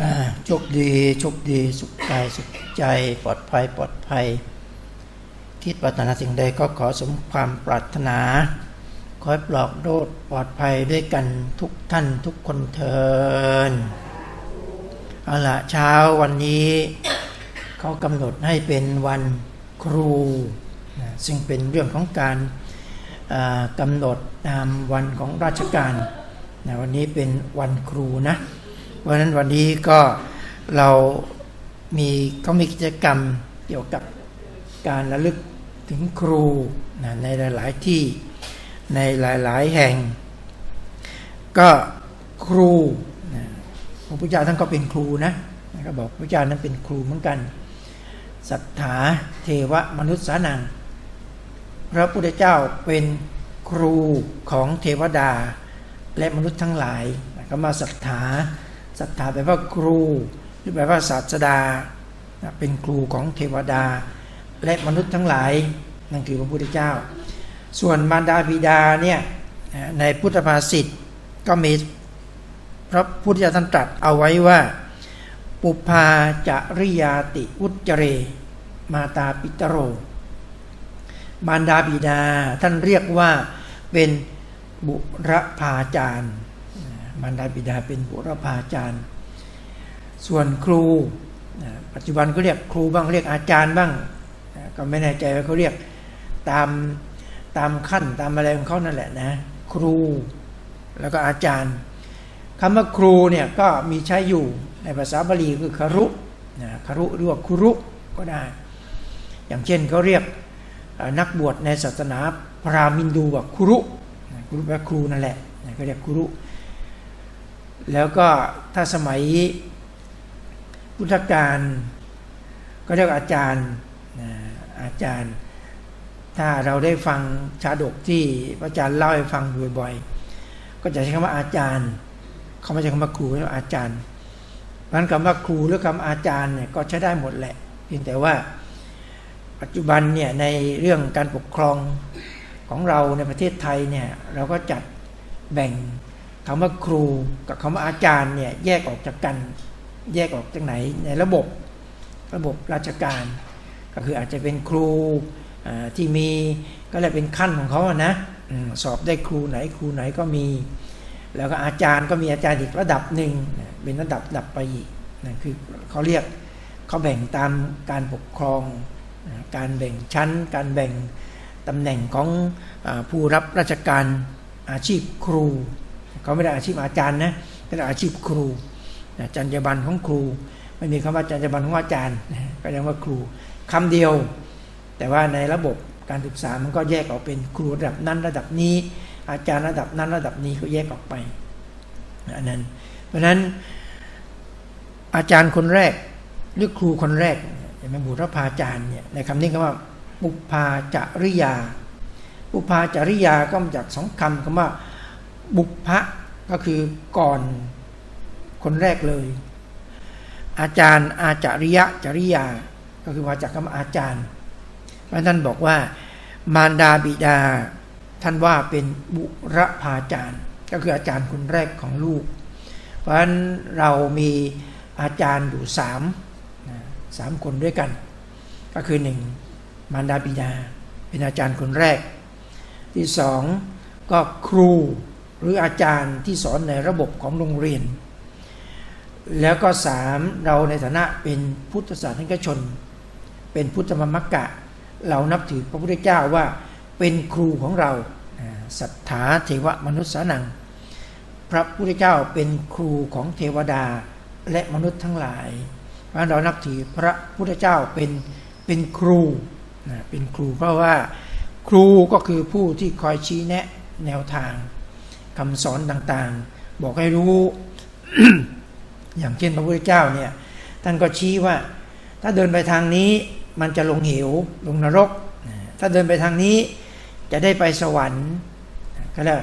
อ่าโชคดีโชคดีสุขกายสุขใจปลอดภัยปลอดภัย คิดปรารถนาสิ่งใดก็ขอสมความปรารถนา ขอให้ปลอกโรดปลอดภัยด้วยกันทุกท่านทุกคนเทินเอาละเช้าวันนี้ เขากำหนดให้เป็นวันครูนะซึ่งเป็นเรื่องของการกำหนดตามวันของราชการนะวันนี้เป็นวันครูนะเพราะฉะนั้นวันนี้ก็เรามีก็มีกิจกรรมเกี่ยวกับการระลึกถึงครูนะในหลาย ๆ ที่ ในหลาย ๆ แห่ง ก็ครูพระพุทธเจ้าท่านก็เป็นครูนะก็บอกพระเจ้านั้นเป็นครูเหมือนกันศรัทธาเทวมนุษย์สานัง พระพุทธเจ้าเป็นครูของเทวดาและมนุษย์ทั้งหลายก็มาศรัทธาศรัทธาแปลว่าครูหรือแปลว่าศาสดา เป็นครูของเทวดา และมนุษย์ทั้งหลายนั่นคือพระพุทธเจ้า ส่วนมารดาบิดาเนี่ยในพุทธภาษิตก็มีพระพุทธเจ้าท่านตรัสเอาไว้ว่า ปุพาจริยาติอุจเจเร มาตาปิตโร มารดาบิดาท่านเรียกว่าเป็นบุรพาจารย์มารดาบิดาเป็นบุรพาจารย์ ส่วนครูปัจจุบันก็เรียกครูบ้างเรียกอาจารย์บ้าง ก็ไม่แน่ใจว่าเขาเรียกตาม ตามขั้นตามอะไรของเขานั่นแหละนะครูแล้วก็อาจารย์คำว่าครูเนี่ยก็มีใช้อยู่ในภาษาบาลีคือคารุนะคารุหรือว่าครุก็ได้ อย่างเช่นเขาเรียกนักบวชในศาสนาพราหมณ์ฮินดูว่าครุครุแปลครูนั่นแหละนะก็เรียกครุแล้วก็ถ้าสมัยพุทธกาลก็เรียกอาจารย์นะอาจารย์ ถ้าเราได้ฟังชาดกที่พระอาจารย์เล่าให้ฟังบ่อยๆ ก็จะใช้คำว่าอาจารย์ เขาไม่ใช้คำว่าครูเรียกว่าอาจารย์เพราะนั้นคำว่าครูหรือคำอาจารย์เนี่ยก็ใช้ได้หมดแหละ เพียงแต่ว่าปัจจุบันเนี่ยในเรื่องการปกครองของเราในประเทศไทยเนี่ยเราก็จัดแบ่งคำว่าครูกับคำว่าอาจารย์เนี่ยแยกออกจากกัน แยกออกจากไหนในระบบระบบราชการ ก็คืออาจจะเป็นครู ที่มีก็เลยเป็นขั้นของเขาอะนะสอบได้ครูไหนครูไหนก็มี แล้วก็อาจารย์ก็มีอาจารย์อีกระดับหนึ่งเป็นระดับดับไปอีกนะคือเขาเรียกเขาแบ่งตามการปกครอง การแบ่งชั้น การแบ่งตำแหน่งของอผู้รับราชการอาชีพครูเขาไม่ได้อาชีพอาจารย์นะแต่อาชีพครูจรรยาบรรณของครู ไม่มีคำว่าจรรยาบรรณของอาจารย์ก็ยังว่าครูคำเดียว แต่ว่าในระบบการศึกษามันก็แยกออกเป็นครูระดับนั้นระดับนี้ อาจารย์ระดับนั้นระดับนี้ก็แยกออกไปอันนั้น เพราะฉะนั้นอาจารย์คนแรกหรือครูคนแรกอย่างบุรพาจารย์เนี่ยในคำนี้คำว่าปุพาจริยา ปุพาจริยาก็มาจากสองคำคำว่า บุพะก็คือก่อนคนแรกเลย อาจารย์อาจาริยะจริยา ก็คือมาจากคำอาจารย์ พราะท่านบอกว่า มารดาบิดา ท่านว่าเป็นบุรพาจารย์ ก็คืออาจารย์คนแรกของลูก เพราะฉะนั้นเรามีอาจารย์อยู่สามสามคนด้วยกัน ก็คือหนึ่งมารดาบิดา เป็นอาจารย์คนแรก ที่สองก็ครูหรืออาจารย์ที่สอนในระบบของโรงเรียน แล้วก็สามเราในฐานะเป็นพุทธศาสนิกชน เป็นพุทธมมักกะ เรานับถือพระพุทธเจ้าว่าเป็นครูของเราศรัทธาเทวมนุษย์สานัง พระพุทธเจ้าเป็นครูของเทวดาและมนุษย์ทั้งหลายเพราะฉะนั้นเรานับถือพระพุทธเจ้าเป็นเป็นครูนะเป็นครูเพราะว่าครูก็คือผู้ที่คอยชี้แนะแนวทางคำสอนต่างๆ บอกให้รู้ อย่างเช่นพระพุทธเจ้าเนี่ยท่านก็ชี้ว่า ถ้าเดินไปทางนี้ มันจะลงเหวลงนรก ถ้าเดินไปทางนี้จะได้ไปสวรรค์ก็แล้ว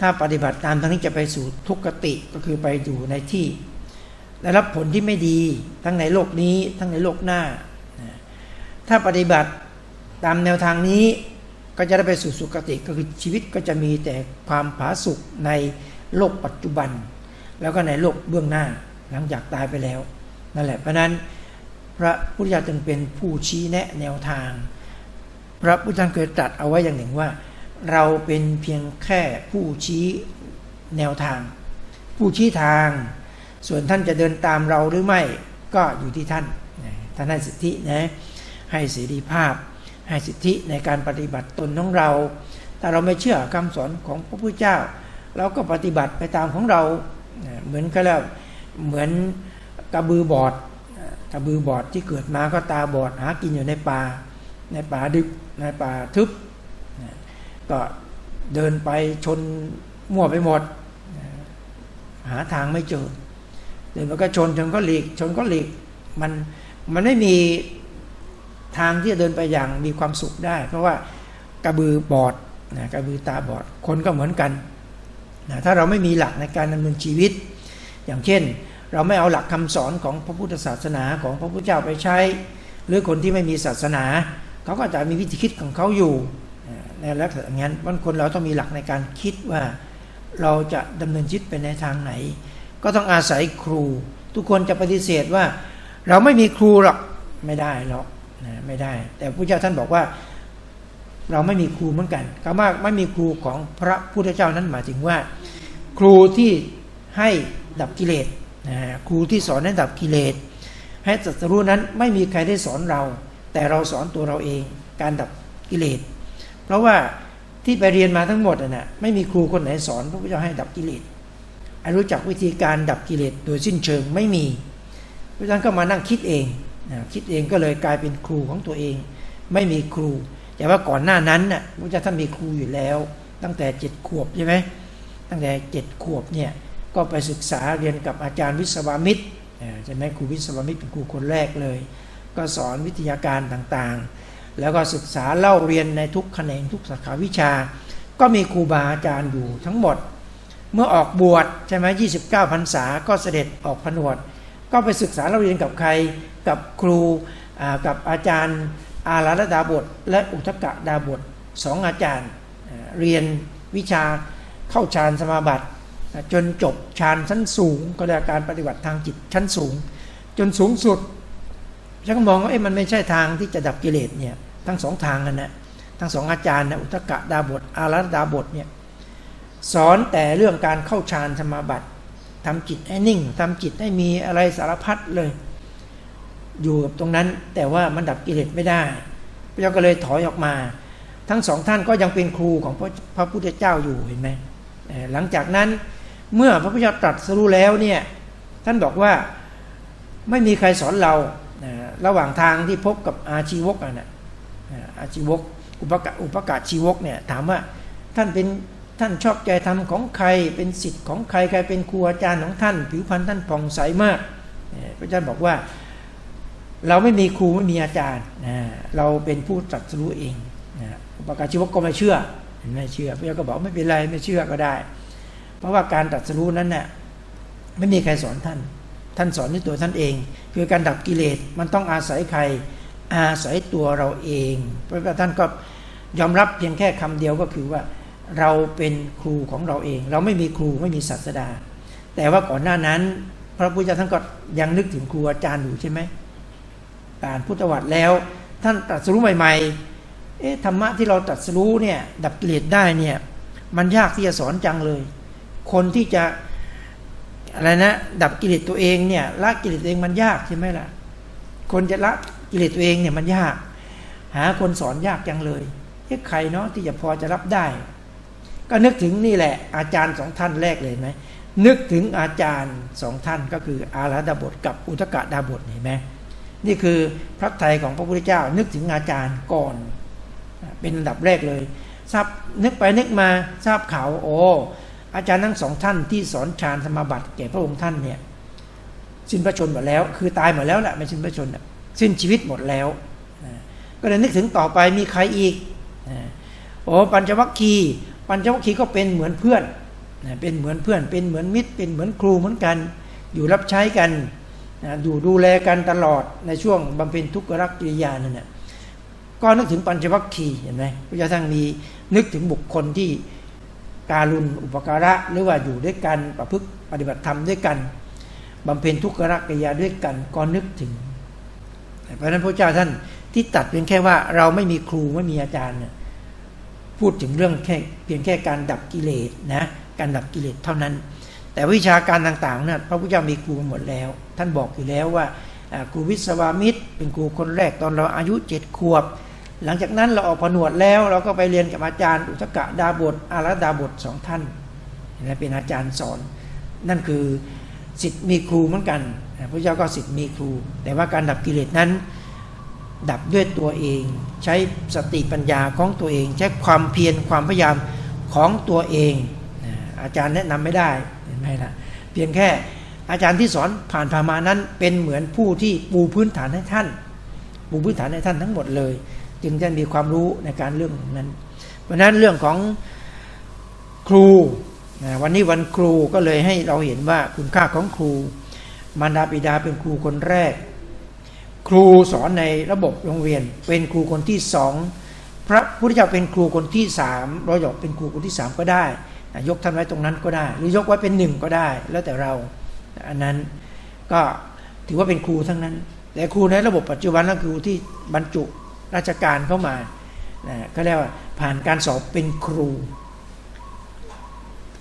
ถ้าปฏิบัติตามทางนี้จะไปสู่ทุกขติก็คือไปอยู่ในที่ได้รับผลที่ไม่ดีทั้งในโลกนี้ทั้งในโลกหน้า ถ้าปฏิบัติตามแนวทางนี้ก็จะได้ไปสู่สุคติก็คือชีวิตก็จะมีแต่ความผาสุกในโลกปัจจุบัน แล้วก็ในโลกเบื้องหน้าหลังจากตายไปแล้ว นั่นแหละเพราะนั้น พระพุทธเจ้าจึงเป็นผู้ชี้แนะแนวทาง พระพุทธเจ้าเคยตรัสเอาไว้อย่างหนึ่งว่า เราเป็นเพียงแค่ผู้ชี้แนวทาง ผู้ชี้ทาง ส่วนท่านจะเดินตามเราหรือไม่ก็อยู่ที่ท่านท่านให้สิทธินะให้เสรีภาพ ให้สิทธิในการปฏิบัติตนของเราแต่เราไม่เชื่อคำสอนของพระพุทธเจ้า เราก็ปฏิบัติไปตามของเราเหมือนก็แล้วเหมือนกระบือบอด กระบือบอดที่เกิดมาก็ตาบอดหากินอยู่ในป่า ในป่าดึกในป่าทึบก็เดินไปชนมั่วไปหมด หาทางไม่เจอเดินมันก็ชนชนก็หลีก ชนก็หลีกมันมันไม่มีทางที่จะเดินไปอย่างมีความสุขได้ เพราะว่ากระบือบอดนะกระบือตาบอดคนก็เหมือนกันนะถ้าเราไม่มีหลักในการดำเนินชีวิต อย่างเช่น เราไม่เอาหลักคำสอนของพระพุทธศาสนาของพระพุทธเจ้าไปใช้ หรือคนที่ไม่มีศาสนา เขาก็จะมีวิธีคิดของเขาอยู่ในลักษณะงั้นวันคนเราต้องมีหลักในการคิดว่าเราจะดำเนินชีวิตไปในทางไหน ก็ต้องอาศัยครู ทุกคนจะปฏิเสธว่า เราไม่มีครูหรอกไม่ได้หรอกนะไม่ได้ แต่พระเจ้าท่านบอกว่า เราไม่มีครูเหมือนกันคำว่าไม่มีครูของพระพุทธเจ้านั้นหมายถึงว่า ครูที่ให้ดับกิเลส นะครูที่สอนให้ดับกิเลส ให้ตรัสรู้นั้นไม่มีใครได้สอนเรา แต่เราสอนตัวเราเอง การดับกิเลส เพราะว่าที่ไปเรียนมาทั้งหมดน่ะไม่มีครูคนไหนสอนพระพุทธเจ้าให้ดับกิเลสรู้จักวิธีการดับกิเลสโดยสิ้นเชิงไม่มีพระฉะนั้นก็มานั่งคิดเองนะคิดเองก็เลยกลายเป็นครูของตัวเอง ไม่มีครู แต่ว่าก่อนหน้านั้นน่ะพระเจ้าท่านมีครูอยู่แล้ว ตั้งแต่เจ็ดขวบใช่ไหมตั้งแต่เจ็ดขวบเนี่ย ก็ไปศึกษาเรียนกับอาจารย์วิศวามิตรใช่ไหมครูวิศวามิตรเป็นครูคนแรกเลย ก็สอนวิทยาการต่างๆ แล้วก็ศึกษาเล่าเรียนในทุกแขนงทุกสาขาวิชา ก็มีครูบาอาจารย์อยู่ทั้งหมด เมื่อออกบวชใช่ไหมยี่สิบเก้าพรรษาก็เสด็จออกผนวด ก็ไปศึกษาเล่าเรียนกับใครกับครูกับอาจารย์อาราลดาบท และอุทกะดาบทสองอาจารย์เรียนวิชาเข้าฌานสมาบัติ จนจบฌานชั้นสูง ก็ได้กการปฏิบัติทางจิตชั้นสูง จนสูงสุดฉันก็มองว่าเอ๊ะมันไม่ใช่ทางที่จะดับกิเลสเนี่ยทั้งสองทางกันนะทั้งสองอาจารย์นะอุทกะดาบทอารัดาบทเนี่ยสอนแต่เรื่องการเข้าฌานสมาบัติทำจิตให้นิ่งทำจิตให้มีอะไรสารพัดเลย อยู่กับตรงนั้นแต่ว่ามันดับกิเลสไม่ได้พระเจ้าก็เลยถอยออกมา ทั้งสองท่านก็ยังเป็นครูของพระพุทธเจ้าอยู่เห็นไหมหลังจากนั้น เมื่อพระพุทธเจ้าตรัสรู้แล้วเนี่ยท่านบอกว่าไม่มีใครสอนเราระหว่างทางที่พบกับอาชีวกนะอาชีวกอุปกะอุปกาชีวกเนี่ยถามว่าท่านเป็นท่านชอบใจธรรมของใครเป็นสิทธิ์ของใครใครเป็นครูอาจารย์ของท่าน ผิวพรรณท่านผ่องใสมากพระอาจารย์บอกว่า เราไม่มีครูไม่มีอาจารย์เราเป็นผู้ตรัสรู้เองอุปกาชีวกก็ไม่เชื่อไม่เชื่อพระเจ้าก็บอกไม่เป็นไรไม่เชื่อก็ได้ เพราะว่าการตรัสรู้นั้นน่ะไม่มีใครสอนท่าน ท่านสอนด้วยตัวท่านเอง คือการดับกิเลสมันต้องอาศัยใครอาศัยตัวเราเอง เพราะว่าท่านก็ยอมรับเพียงแค่คำเดียวก็คือว่าเราเป็นครูของเราเอง เราไม่มีครูไม่มีศาสดา แต่ว่าก่อนหน้านั้น พระพุทธเจ้าท่านก็ยังนึกถึงครูอาจารย์อยู่ใช่ไหมการพุทธวัตรแล้ว ท่านตรัสรู้ใหม่ ๆ เอ๊ะธรรมะที่เราตรัสรู้เนี่ยดับกิเลสได้เนี่ยมันยากที่จะสอนจังเลย คนที่จะอะไรนะ ดับกิเลสตัวเองเนี่ยละกิเลสตัวเองมันยากใช่ไหมล่ะ คนจะละกิเลสตัวเองเนี่ยมันยาก หาคนสอนยากจังเลยเอ๊ะใครเนาะที่จะพอจะรับได้ ก็นึกถึงนี่แหละ อาจารย์สองท่านแรกเลยไหมนึกถึงอาจารย์สองท่านก็คืออาราดาบทกับอุทกะดาบทเห็นไหมนี่คือพระไทยของพระพุทธเจ้า นึกถึงอาจารย์ก่อน เป็นอันดับแรกเลยทราบนึกไปนึกมาทราบข่าวโอ้ อาจารย์ทั้งสองท่านที่สอนฌานสมาบัติแก่พระองค์ท่านเนี่ยสิ้นพระชนหมดแล้ว คือตายหมดแล้วแหละไม่สิ้นพระชนสิ้นชีวิตหมดแล้ว ก็เลยนึกถึงต่อไปมีใครอีกโอ้ปัญจวัคคีย์ปัญจวัคคีย์ก็เป็นเหมือนเพื่อนเป็นเหมือนเพื่อน เป็นเหมือนมิตร เป็นเหมือนครูเหมือนกัน อยู่รับใช้กันอยู่ดูแลกันตลอดในช่วงบำเพ็ญทุกขรักกิริยานั่นแหละก็นึกถึงปัญจวัคคีย์เห็นไหมพระเจ้าทั้งมีนึกถึงบุคคลที่ การุณอุปการะหรือว่าอยู่ด้วยกันประพฤติปฏิบัติธรรมด้วยกันบำเพ็ญทุกขรักกิริยาด้วยกันก็นึกถึง เพราะนั้นพระเจ้าท่านที่ตัดเพียงแค่ว่าเราไม่มีครูไม่มีอาจารย์เนี่ยพูดถึงเรื่องแค่เพียงแค่การดับกิเลสนะการดับกิเลสเท่านั้น แต่วิชาการต่างๆเนี่ยพระพุทธเจ้ามีครูหมดแล้ว ท่านบอกอยู่แล้วว่าครูวิศวามิตร เป็นครูคนแรกตอนเราอายุเจ็ดขวบ หลังจากนั้นเราออกผนวดแล้วเราก็ไปเรียนกับอาจารย์ อุตกะดาบทอารัดาบทสองท่านเห็นไหมเป็นอาจารย์สอน นั่นคือสิทธิ์มีครูเหมือนกันพระเจ้าก็สิทธิ์มีครู แต่ว่าการดับกิเลสนั้น ดับด้วยตัวเอง ใช้สติปัญญาของตัวเอง ใช้ความเพียรความพยายามของตัวเองอาจารย์แนะนำไม่ได้เห็นไหมล่ะเพียงแค่อาจารย์ที่สอนผ่านพามานั้นเป็นเหมือนผู้ที่ปูพื้นฐานให้ท่าน ปูพื้นฐานให้ท่านทั้งหมดเลย จึงจะมีความรู้ในการเรื่องนั้น เพราะนั้นเรื่องของครูนะวันนี้วันครูก็เลยให้เราเห็นว่าคุณค่าของครู มารดาบิดาเป็นครูคนแรก ครูสอนในระบบโรงเรียน เป็นครูคนที่สองพระพุทธเจ้าเป็นครูคนที่สามเราหยอกเป็นครูคนที่สามก็ได้ ยกท่านไว้ตรงนั้นก็ได้ หรือยกไว้เป็นหนึ่งก็ได้ แล้วแต่เราอันนั้นก็ถือว่าเป็นครูทั้งนั้น แต่ครูในระบบปัจจุบันก็คือครูที่บรรจุ ราชการเข้ามานะก็เรียกว่าผ่านการสอบเป็นครู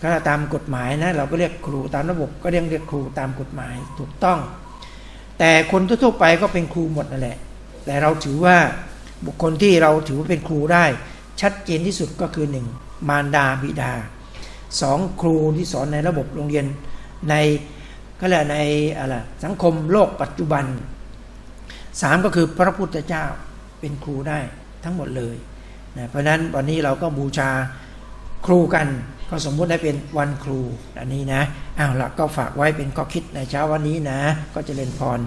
ก็ตามกฎหมายนะเราก็เรียกครูตามระบบก็เรียกเรียกครูตามกฎหมายถูกต้อง แต่คนทั่วไปก็เป็นครูหมดนั่นแหละ แต่เราถือว่าบุคคลที่เราถือว่าเป็นครูได้ ชัดเจนที่สุดก็คือหนึ่งมารดาบิดาสองครูที่สอนในระบบโรงเรียนในก็แหละในอะไรสังคมโลกปัจจุบันสามก็คือพระพุทธเจ้า เป็นครูได้ทั้งหมดเลยนะเพราะฉะนั้นวันนี้เราก็บูชาครูกันก็สมมุติได้เป็นวันครูอันนี้นะอ้าวละก็ฝากไว้เป็นข้อคิดในเช้าวันนี้นะ ก็จะเรียนพร